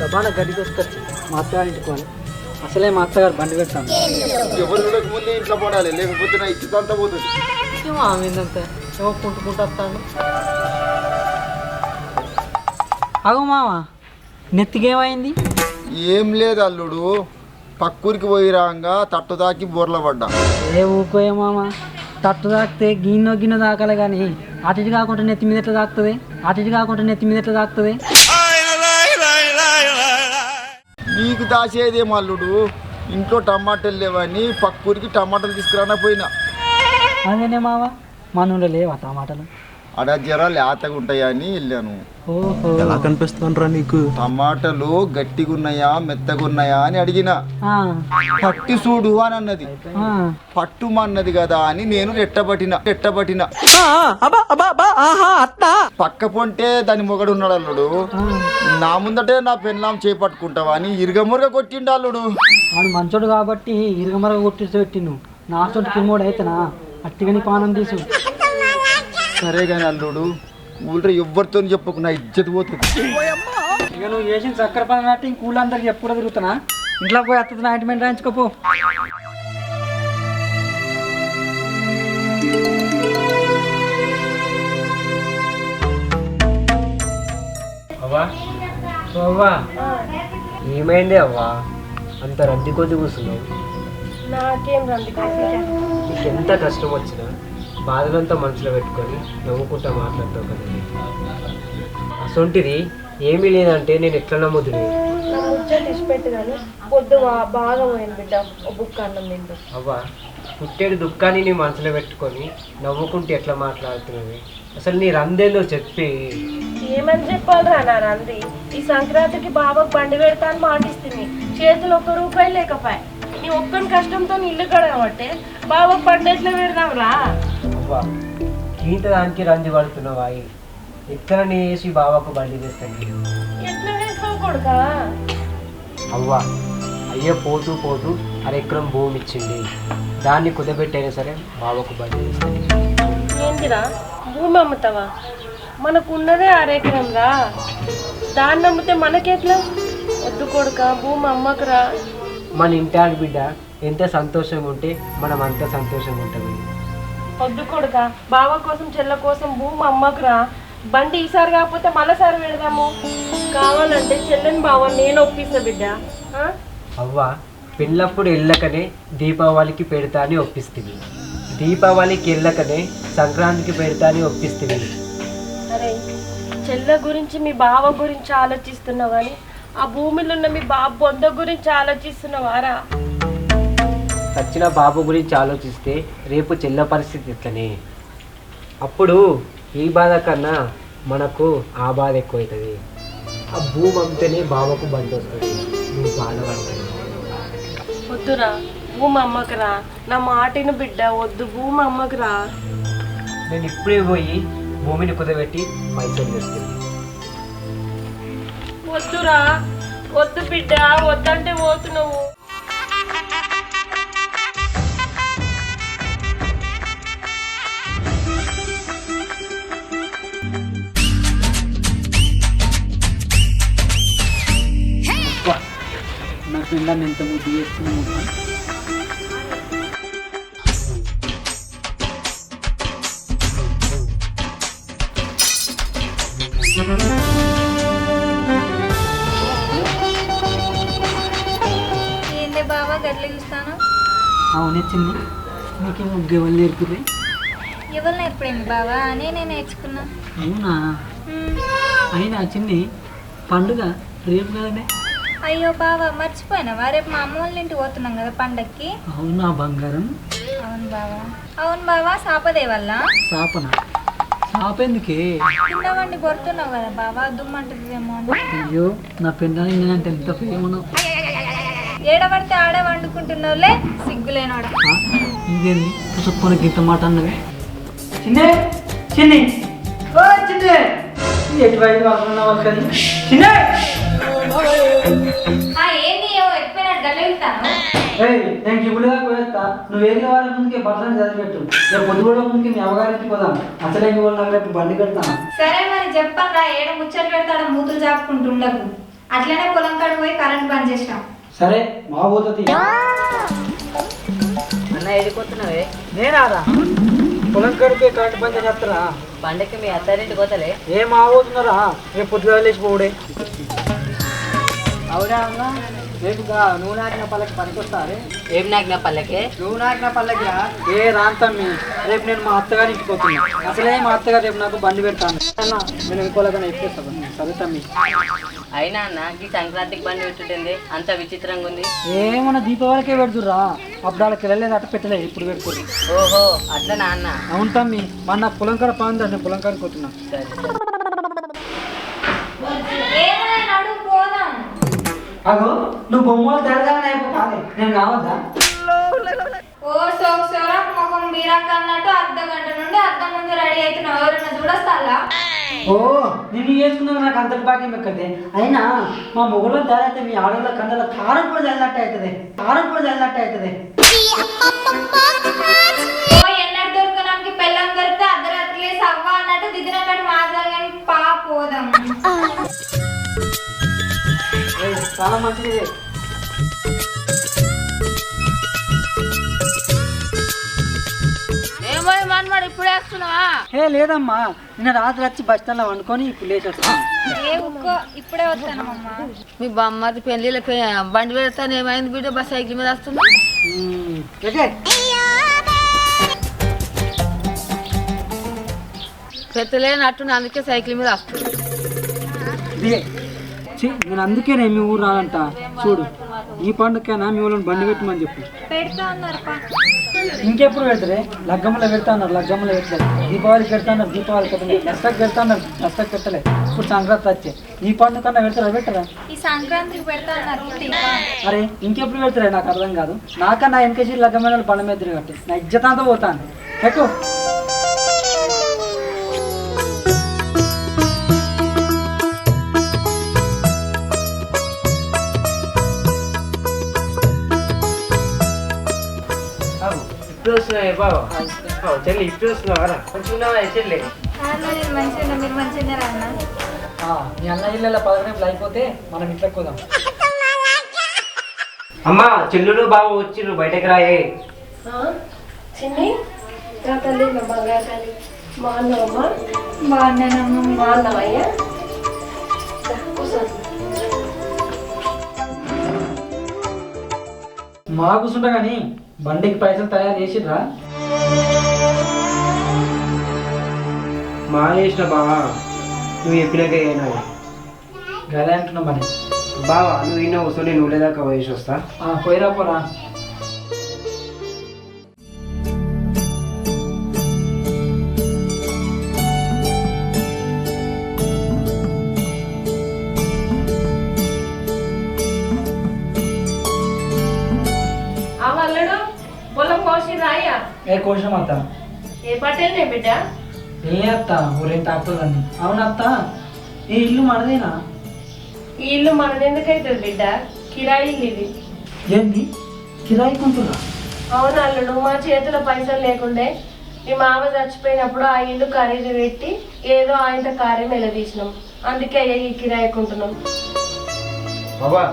దబాన గడ్డి తీసుకొచ్చి మా అత్తగారి ఇంటికి పోవాలి అసలే మా అత్తగారు బండి పెడతాను. ఎవరు చూడక ముందే ఇంట్లో పడాలి లేకపోతే నా ఇచ్చిదంతా పోతుంది. ఏమో ఆమె ఏందంతే ఏమో కుంటుకుంటూ వస్తాడు అగు మామ నెత్తికేమైంది? ఏం లేదు అల్లుడు పక్కూరికి పోయి రాగా తట్టు తాకి బోర్ల పడ్డా. ఏ ఊకోయే మామ తట్టు తాకితే గిన్నె గిన్నె తాకాలి కానీ అటు ఇటు కాకుండా నెత్తి మీద ఎట్లా తాకుతుంది అటు ఇటు కాకుండా నెత్తి మీద ఎట్లా తాకుతుంది నీకు దాచేదే అల్లుడు. ఇంట్లో టమాటాలు లేవని పక్కూరికి టమాటాలు తీసుకురానా పోయినా అదేనే మావా? మన లేవా టమాటాలు? అడ జర లేతగా ఉంటాయని వెళ్ళాను. ఓహో. ఎలా కనిపిస్తుండ్రా నీకు? టమాటాలు గట్టిగా ఉన్నాయా మెత్తగా ఉన్నాయా అని అడిగిన. ఆ, పట్టి చూడు అని అన్నది. ఆ. పట్టుమన్నది కదా అని నేను రెట్టబట్టిన రెట్టబట్టిన. పక్క పొంటే దాని మొగడు ఉన్నాడు అల్లుడు. నా ముందటే నా పెళ్ళాం చేపట్టుకుంటావా అని ఇరగమురగ కొట్టిండు అల్లుడు. వాడు మంచోడు కాబట్టి ఇరగమరగ కొట్టి పెట్టిను నా సొంత పిమ్మోడు అయితేనా? అట్టిగని పానం తీసు. సరే కానీ అల్లుడు ఊళ్ళో ఎవ్వరితో చెప్పకు నా ఇజ్జత్ పోతుంది. ఇక నువ్వు చేసిన చక్కెర పని బట్టి ఇంక ఊళ్ళందరికి ఎప్పుడు తిరుగుతున్నా. ఇంట్లో పోయి అత్తది ఆయింట్మెంట్ రాయించుకోపో. అవ్వా? ఏమైంది అవ్వా? అంత రద్దీ కొద్ది కూర్చున్నావు. నాకేం రంది నీకు ఎంత కష్టం వచ్చినా? బాధలంతా మనసులో పెట్టుకొని నవ్వుకుంటా మాట్లాడతావు కదా. అసొంటిది ఏమీ లేదంటే నేను ఎట్లా నమ్ముతుంది? అవ్వా పుట్టేడు దుఃఖాన్ని నీ మనసులో పెట్టుకొని నవ్వుకుంటూ ఎట్లా మాట్లాడుతున్నావి? అసలు నీ రందేలో చెప్పి. ఏమని చెప్పాలిరా నా రంది? ఈ సంక్రాంతికి బాబాకు బండి పెడతా అని మాటిస్తుంది. చేతులు ఒక్క రూపాయి లేకపోయా. నీ ఒక్కని కష్టంతో ఇల్లు కడగబట్టే బాబాకు బండి ఎట్లా పెడదాం రా అవ్వా గీత దానికి రంది పడుతున్నావా ఎక్కడ నీ వేసి బాబాకు బండి తెస్తాను అవ్వా అయ్య పోతూ పోతూ అరెకరం భూమి ఇచ్చింది. దాన్ని కుదబెట్టైనా సరే బాబాకు బండి తెస్తాను ఏంటిరా భూమి అమ్ముతావా? మనకు ఉన్నదే అరెకరం రా దాన్ని అమ్మితే మనకెట్లా? వద్దు కొడుక భూమి అమ్మకురా. మన ఇంటాడి బిడ్డ ఎంత సంతోషంగా ఉంటే మనం అంత సంతోషంగా ఉంటుంది వద్దు కొడుక బావ కోసం చెల్ల కోసం భూమి అమ్మకురా. బండి ఈసారి కాకపోతే మళ్ళీసారి పెడదాము. కావాలంటే చెల్లెని బావ నేను ఒప్పిస్తా బిడ్డ? అవ్వ పెళ్ళప్పుడు వెళ్ళకనే దీపావళికి పెడతా అని ఒప్పిస్తుంది. దీపావళికి వెళ్ళకనే సంక్రాంతికి పెడతా అని ఒప్పిస్తుంది. అరే చెల్ల గురించి మీ బావ గురించి ఆలోచిస్తున్నావు కానీ ఆ భూమిలో ఉన్న మీ బాబు బొంద గురించి ఆలోచిస్తున్నావారా? చచ్చిన బాబు గురించి ఆలోచిస్తే రేపు చెల్ల పరిస్థితి ఎట్లనే అప్పుడు ఈ బాధ కన్నా మనకు ఆ బాధ ఎక్కువవుతుంది ఆ భూమి అమ్మితేనే బావకు బండి వస్తుంది. నువ్వు బాధపడతావు వద్దురా భూమి అమ్మకురా నా మాటిన బిడ్డ వద్దు భూమి అమ్మకురా నేను ఇప్పుడే పోయి భూమిని కుదబెట్టి పైసలు తెస్తుంది వద్దురా వద్దు బిడ్డ వద్దంటే పోతున్నావు. పిండాన్ని ఎంత బుద్ధి చేస్తున్నాము ఏంది బావా గట్ల చూస్తాను? అవునొచ్చింది నీకు ఎవరు నేర్పడింది బావా? అని నేను నేర్చుకున్నా. అవునా. అయినా చిన్ని పండుగ రేపు కదనే? అయ్యో బావా మర్చిపోయినావా? రేపు మా అమ్మ వాళ్ళ ఇంటికి పోతున్నాం కదా పండక్కి? అవునా బంగారం? అవును బావా. అవును బావా సాపదే వల్ల సాపన? సాపెందుకే? కింద వండి కొడుతున్నావు కదా బావా దుమ్మంటుందేమో అని. అయ్యో నా పిండాన్ని నేనంటే ఎంత ప్రేమను. ఏడబడితే ఆడే వండుకుంటున్నావులే? సిగ్గులేనోడ. ఇదేంది? పుసప్పనికి ఇంత మాట అన్నది. చిన్నే చిన్ని. ఓ చిన్నే. ఎటువైపు కాకుండా వాళ్ళు చిన్నే. నేను కిబులుగా పోయేస్తా. నువ్వు వేరే వాళ్ళ ముందుకే బట్టలను చదివిపెట్టు రేపు పొద్దు కూడా ముందుకి మీ పోదాం. అసలే నీ వాళ్ళు రేపు బండి పెడతాను సరే మరి చెప్పరా ఏడ ముచ్చట్లు పెడతాడ మూతులు చాపుకుంటుండకు అట్లనే పొలం కాడికి పోయి కరెంట్ బంద్ చేసినాం సరే మా పోతుంది అన్న ఎడిపోతున్నావే నేనారా పొలం కడిపే కరెంట్ బంద్ చేస్తారా పండక్కి మీ అత్తారింటికి పోతలే. ఏం ఆగుతున్నారా రేపు పొద్దుగా లేచి పోడే అవునా అన్న రేపు నువ్వు నాటిన పల్లకి పనికొస్తారే? ఏం నాకు నా పల్లెకే? నువ్వు నాటిన పల్లకి ఏ రాంతమ్మి రేపు నేను మా అత్తగారి ఇంటికి పోతున్నా. అసలే మా అత్తగారు రేపు నాకు బండి పెడతాను అన్న నేను ఇంకోలాగా సరే తమ్మి. అయినా అన్న ఈ సంక్రాంతికి బండి పెట్టుటుంది అంత విచిత్రంగా ఉంది. ఏమన్నా దీపావళికే అప్పుడు వాళ్ళకి వెళ్ళలేదు అట్ట పెట్టలేదు ఇప్పుడు పెడుతుర్రు? ఓహో అట్లా నాన్న అవును తమ్మి. మన పొలం కాడ పాందా నేను పొలం కాడికి పోతున్నా సరే ఏమైనా నడు పోదాం అగో నువ్వు బొమ్మలు తెరగానే నేను కావద్దా ఓ సోక్ సోరక్ ముఖం బీరాక్ అన్నట్టు అర్ధ గంట నుండి అర్ధం ముందు రెడీ అవుతున్నావు ఎవరైనా చూడస్తాలా ఓ నిన్ను చేసుకున్నాక నాకు అంతటి భాగ్యం ఎక్కదే. అయినా మా దారి అయితే మీ ఆడవాళ్ళ కండల కూడా చల్లట్టు అవుతుంది కూడా చల్లట్టు అవుతుంది అర్ధరాత్రి అవ్వ అన్నట్టు దిద్దిన కాడి మాజాలు కానీ పా పోదాం చాలా మంచిది. ఇది. ఏమో మనమాడు ఇప్పుడు వేస్తున్నావా? ఏ లేదమ్మా. నిన్న రాత్రి వచ్చి బస్ స్టాండ్లో వండుకొని ఇప్పుడు లేచి వస్తాను ఏ ఉక్కో ఇప్పుడే వస్తానమ్మా. మీ బామ్మది పెళ్ళిలో బండి పెడతాను ఏమైంది బిడ్డ? బస్ సైకిల్ మీద. ఓకే పెత్తలేనట్టు అందుకే సైకిల్ మీద వస్తున్నా. దిగే ఛీ, నేను అందుకే నేను మీ ఊరు రానంట. చూడు ఈ పండుగకైనా మీ ఊళ్ళని బండి పెట్టమని చెప్పు. పెడతా అన్నారు పా. ఇంకెప్పుడు పెడతారే? లగ్గమ్మలో పెడతా అన్నారు లగ్గమ్మలో పెట్టలేదు. దీపావళికి పెడతా అన్నారు దీపావళి పెట్టలేదు దసరాకి పెడతా అన్నారు దసరాకి పెట్టలేదు ఇప్పుడు సంక్రాంతి వచ్చే. ఈ పండుగ కన్నా పెడతారా పెట్టరా? ఈ సంక్రాంతికి పెడతా అన్నారు టీకా. అరే ఇంకెప్పుడు పెడతారే? నాకు అర్థం కాదు. నాకన్నా ఎన్కేజీ లగ్గమైన బండ మీద తిరగట్టి. నా ఇజ్జత అంతా పోతాను. పెట్టు. ఇప్పుడు బావ అవు, చెల్లి ఇప్పుడు వస్తున్నావా చెల్లి నేను మంచిగా మీరు మంచిగా అన్న ఆ, మీ అన్న ఇళ్ళ పదకొండు అయిపోతే మనం ఇంట్లోకి పోదాం అమ్మా చెల్లులు బావ వచ్చిర్రు బయటకు రాయే చిన్ని నా తల్లి తల్లి బాగున్నావమ్మా బాగున్నానమ్మా బాగున్నావయ్యా మా కూర్చుంటా కానీ బండికి పైసలు తయారు చేసిర్రా? మా చేసిన బావా నువ్వు చెప్పినాక అయినా గదే అంటున్నా మరి. బావా నువ్వు ఇన్న వస్తుంది నువ్వు లేదాకా వయసు వస్తా. పోయిరా పోరా. కోశం అత్త. ఏ పట్టేనే బిడ్డ? ఏ అత్త ఊరేం తాకుతుందండి. అవును అత్త ఈ ఇల్లు మనదేనా? ఈ ఇల్లు మనదెందుకైతుంది బిడ్డ? కిరాయి ఇల్లు ఇది ఏంది? కిరాయి కొంటున్నా అవును అల్లుడు మా చేతిలో పైసలు లేకుండే మీ మామ చచ్చిపోయినప్పుడు ఆ ఇల్లు ఖరీదు పెట్టి ఏదో ఆయన కార్యం నిలదీసినాం. అందుకే అయ్యా ఈ కిరాయి కొంటున్నాం. బాబా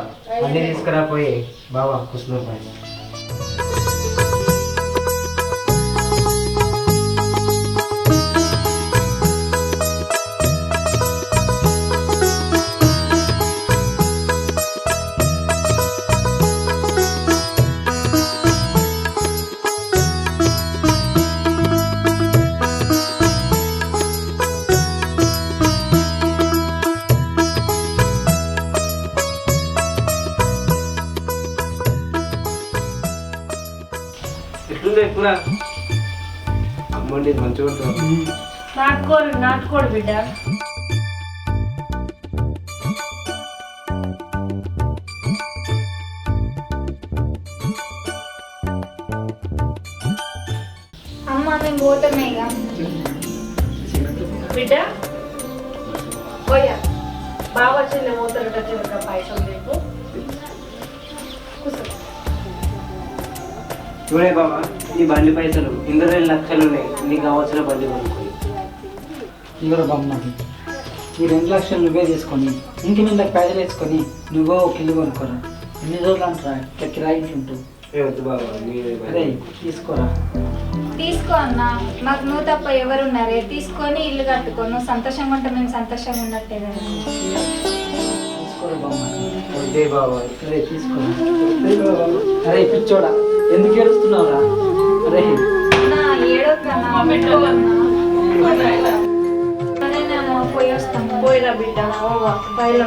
అన్ని తీసుకురా పోయి బావా మంచిగా ఉంటుంది నాటుకోడు నాటుకోడు బిడ్డ. అమ్మ మేము పోతామే ఇక. బిడ్డ పోయా బాగా వచ్చింది మూతలు చివరిగా పాయసం రేపు చూడే బాబా నీ బండి పైసలు ఇందులో రెండు లక్షలు ఉన్నాయి నీకు కావాల్సిన బండి కొనుక్కోయి ఈ రెండు లక్షలు నువ్వే తీసుకొని ఇంటి నిండా పేదలు వేసుకొని నువ్వో ఒక ఇల్లు కొనుక్కోరా. ఎన్ని రోజులు అంటారా? ఇట్లా కిరాయి ఉంటూ. అరే తీసుకోరా. తీసుకో అన్న. మాకు నువ్వు తప్ప ఎవరున్నారే? తీసుకొని ఇల్లు కట్టుకో. నువ్వు సంతోషంగా ఉంటే మేము సంతోషంగా ఉన్నట్టే కదా. తీసుకోరా బామ్మ. వద్దే బాబా అరే తీసుకోరా. అరే పిచ్చోడా. ఎందుకు ఏడుస్తున్నావురా? అరే. పోయిరా బిడ్డ. పైలు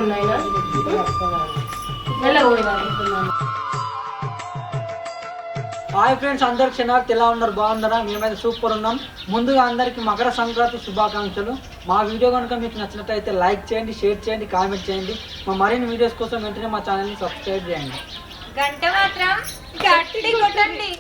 హాయ్ ఫ్రెండ్స్ అందరికి క్షణార్థి ఎలా ఉన్నారు? బాగున్నారా? మేమైతే సూపర్ ఉన్నాం. ముందుగా అందరికీ మకర సంక్రాంతి శుభాకాంక్షలు. మా వీడియో కనుక మీకు నచ్చినట్లయితే లైక్ చేయండి షేర్ చేయండి కామెంట్ చేయండి. మా మరిన్ని వీడియోస్ కోసం వెంటనే మా ఛానల్ని సబ్స్క్రైబ్ చేయండి. గంట మాత్రం గట్టి కొట్టండి.